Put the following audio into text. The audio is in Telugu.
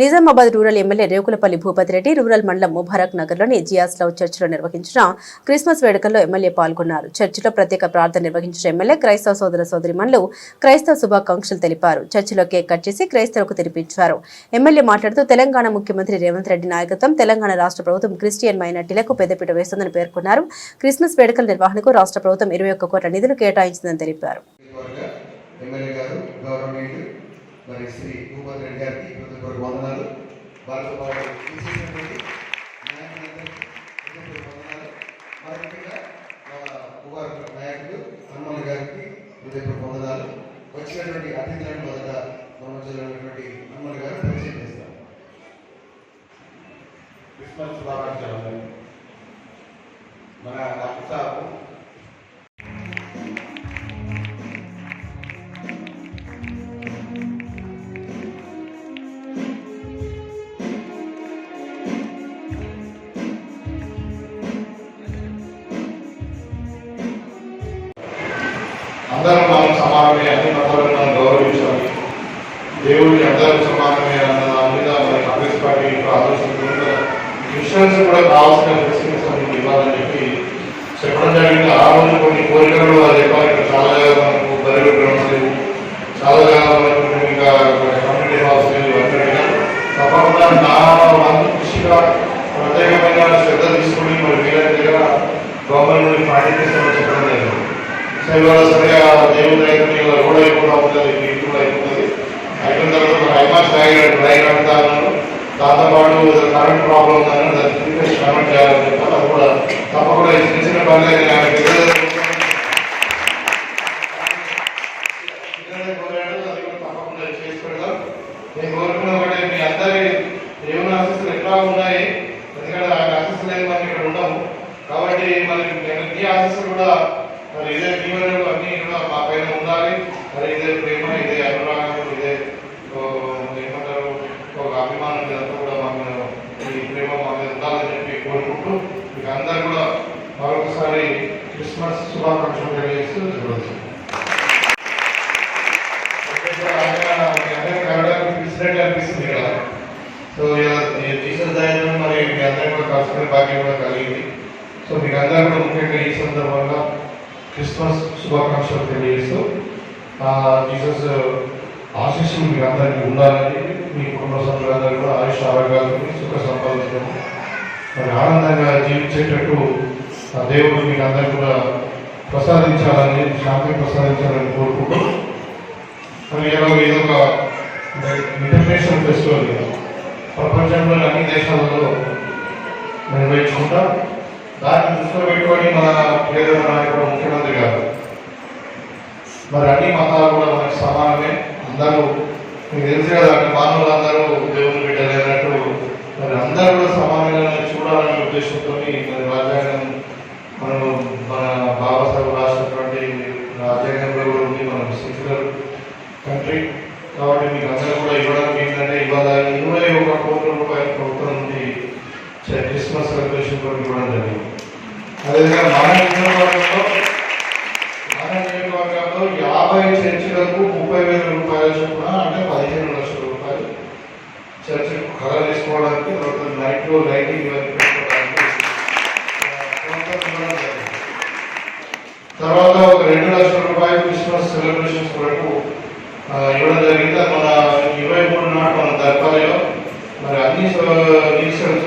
Nizamabad rural MLA Rekulapalli Bhupathi Reddy rural మండలం ముబారక్ నగర్లోని జియాస్ లవ్ చర్చిలో నిర్వహించిన క్రిస్మస్ వేడుకల్లో ఎమ్మెల్యే పాల్గొన్నారు. చర్చిలో ప్రత్యేక ప్రార్థన నిర్వహించిన ఎమ్మెల్యే క్రైస్తవ సోదర సోదరిమణులు క్రైస్తవ శుభాకాంక్షలు తెలిపారు. చర్చిలో కేక్ కట్ చేసి క్రైస్తవులకు తినిపించారు. ఎమ్మెల్యే మాట్లాడుతూ తెలంగాణ ముఖ్యమంత్రి రేవంత్ రెడ్డి నాయకత్వం తెలంగాణ రాష్ట్ర ప్రభుత్వం క్రిస్టియన్ మైనార్టీలకు పెద్దపీట వేస్తుందని పేర్కొన్నారు. క్రిస్మస్ వేడుకల నిర్వహణకు రాష్ట్ర ప్రభుత్వం ఇరవై ఒక్క కోట్ల నిధులు కేటాయించిందని తెలిపారు. ఎమ్మెల్యే గారు గౌరవనీయులు మరి శ్రీ భూపతి రెడ్డి గారికి ప్రతి ఒక్కరు వందనాలు. వారితో పాటు విశేషమైనటువంటి నాయకులందరికీ హృదయపూర్వక వందనాలు. మరి ముఖ్యంగా మన నాయకులు హనుమాన్ గారికి హృదయపూర్వక వందనాలు. వచ్చినటువంటి అతిథులను మొదట మన జరిగినటువంటి ఉన్నటువంటి హనుమాన్ గారు పరిచయం చేస్తారు క్రిస్మస్ శుభాకాంక్షలు మన డాక్టర్ సాబు సమానమే అన్ని మతాలను గౌరవించాలి దేవుడి అందరూ సమానమే అన్న దాని మీద మరి కాంగ్రెస్ పార్టీ ఆలోచిస్తుంది క్రిస్టియన్స్ కూడా కావాల్సిన ఫెసిలిటీస్ ఇవ్వాలని చెప్పి చెప్పడం జరిగింది. ఆ రోజు కొన్ని కోరికలు వాళ్ళు చెప్పాలి ఇక్కడ చాలా మనకు బరువు గ్రౌండ్స్ లేవు చాలా మనకు ఇంకా కమ్యూనిటీ లేవు తప్పకుండా నా వంతు కృషిగా ప్రత్యేకమైన శ్రద్ధ తీసుకుని మరి వీళ్ళ దగ్గర గవర్నమెంట్ నుండి ఫండింగ్ చేస్తామని చెప్పడం జరిగింది సో ఇవాళ సరిగా దేవుడి దగ్గర రోడ్ ఉంటుంది మీకు కూడా అయిపోతుంది. అయిపోయిన తర్వాత హైమాస్ డ్రై డ్రై కడతాను దాంతో పాటు కరెంట్ ప్రాబ్లం ఉందని దాన్ని ప్రీపేస్ కన్వర్ట్ చేయాలని అది కూడా తప్పకుండా చిన్న చిన్న పనులు తప్పకుండా నేను కోరుకున్న ఒకటి మీ అందరి దేవుని ఆశీస్సులు ఎట్లా ఉన్నాయి? ఎందుకంటే ఆయన ఆశీస్సులు లేని మనం ఇక్కడ ఉండము. కాబట్టి మరి నేను మీ కూడా మరి ఇదే దీవెనలు అన్ని కూడా మా పైన ఉండాలి. మరి ఇదే ప్రేమ ఇదే అనురాగం ఇదే ఏమంటారు ఒక అభిమానం ఇదంతా కూడా మా మీద ఈ ప్రేమ మా మీద ఉండాలని చెప్పి కోరుకుంటూ మీకు అందరు కూడా మరొకసారి క్రిస్మస్ శుభాకాంక్షలు తెలియజేస్తూ చూడవచ్చు అనిపిస్తుంది కదా సో జీసస్ దయను మరి మీ అందరికీ కూడా కలుసుకునే భాగ్యం కూడా కలిగింది. సో మీకు అందరూ కూడా ముఖ్యంగా ఈ సందర్భంగా క్రిస్మస్ శుభాకాంక్షలు తెలియజేస్తూ ఆ, జీసస్ ఆశీస్సులు మీకు అందరికీ ఉండాలని మీ కుటుంబ సభ్యులందరూ కూడా ఆయుష్ ఆరోగ్యాలని సుఖ సంపాదించడం మరి ఆనందంగా జీవించేటట్టు ఆ దేవుడు మీకు అందరికీ కూడా ప్రసాదించాలని శాంతి ప్రసాదించాలని కోరుకుంటూ మరి ఈరోజు ఇది ఒక ఇంటర్నేషనల్ ఫెస్టివల్ ప్రపంచంలోని అన్ని దేశాలలో నిర్వహించుకుంటా దాన్ని దృష్టిలో పెట్టుకొని మన పేద నాయకుడు ముఖ్యమంత్రి గారు. మరి అన్ని మతాలు కూడా మనకి సమానమే. అందరూ మీకు తెలుసు కదా అన్ని మానవులు అందరూ దేవుని బిడ్డలు అన్నట్టు మరి అందరూ కూడా సమానంగా చూడాలనే ఉద్దేశంతో మరి రాజ్యాంగం మనం మన బాబాసాహెబ్ రాసినటువంటి రాజ్యాంగంలో కూడా ఉంది మనం సెక్యులర్ కంట్రీ కాబట్టి మీకు అందరూ కూడా ఇవ్వడానికి ఏంటంటే ఇవాళ ఇరవై ఒక కోట్లు రూపాయల ప్రభుత్వం నుండి చ- క్రిస్మస్ సెలబ్రేషన్ కూడా ఇవ్వడం జరిగింది. అదేవిధంగా మన నియోజకవర్గంలో మన నియోజకవర్గంలో యాభై చర్చిలకు ముప్పై వేల రూపాయల చొప్పున అంటే పదిహేను లక్షల రూపాయలు చర్చిలకు కలర్ తీసుకోవడానికి తర్వాత లైటింగ్ తర్వాత ఒక రెండు లక్షల రూపాయలు క్రిస్మస్ సెలబ్రేషన్స్ వరకు ఇవ్వడం జరిగింది. మన ఇరవై మూడు నాడు మన దర్బారిలో మరి అన్ని నీసెల్స్